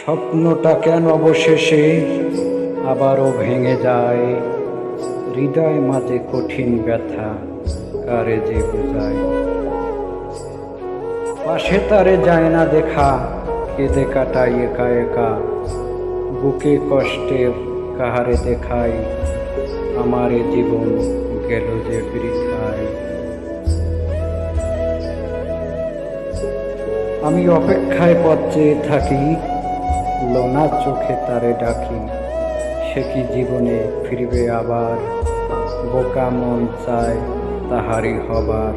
স্বপ্নটা কেন অবশেষে আবারও ভেঙে যায়? হৃদয় মাঝে কঠিন ব্যথা, কারে যে বোঝায়? পাশে তারে যায় না দেখা, কেঁদে কাটাই একা একা। বুকে কষ্টে কাহারে দেখাই আমার জীবন গেল যে বৃথায়। আমি অপেক্ষায় পথ চেয়ে থাকি লোনা চোখে তারে ডাকি, সে কি জীবনে ফিরবে আবার? বোকা মন চায় তাহারি হবার।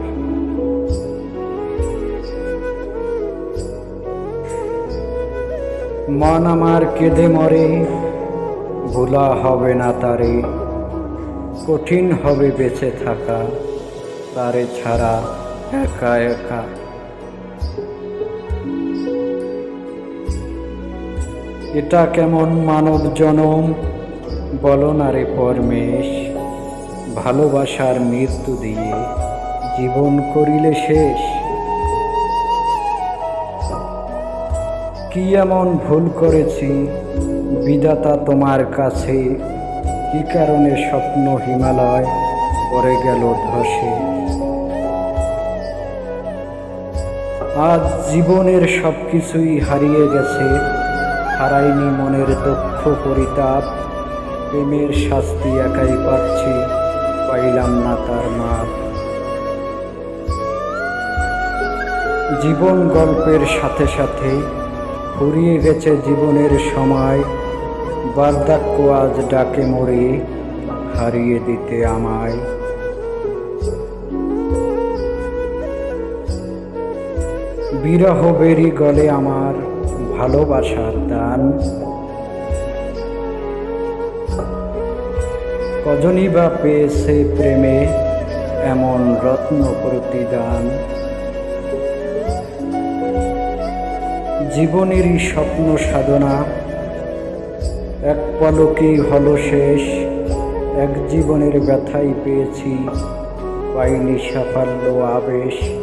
মন আমার কেঁদে মরে, ভোলা হবে না তারে। কঠিন হবে বেঁচে থাকা, তারে ছাড়া একা একা এটা কেমন মানব জনম বলো না রে পরমেশ, ভালোবাসার মৃত্যু দিয়ে জীবন করিলে শেষ। কি এমন ভুল করেছি, বিধাতা তোমার কাছে, কি কারণে স্বপ্ন হিমালয় পড়ে গেল ধসে? আজ জীবনের সব কিছুই হারিয়ে গেছে হারাইনি মনের দক্ষ পরিতাপ। প্রেমের শাস্তি একাই পাচ্ছি, পাইলাম না তার মাপ। জীবন গল্পের সাথে সাথে ফুরিয়ে গেছে জীবনের সময়। বার্ধক্য আজ ডাকে মরে, হারিয়ে দিতে আমায়। বিরহ বেরি গলে আমার ভালোবাসার দান। কজনই বা পেয়েছে প্রেমে এমন রত্ন প্রতিদান। জীবনেরই স্বপ্ন সাধনা, এক পলকেই হলো শেষ, এক জীবনের ব্যথাই পেয়েছি, পাইনি সাফল্য আবেশ।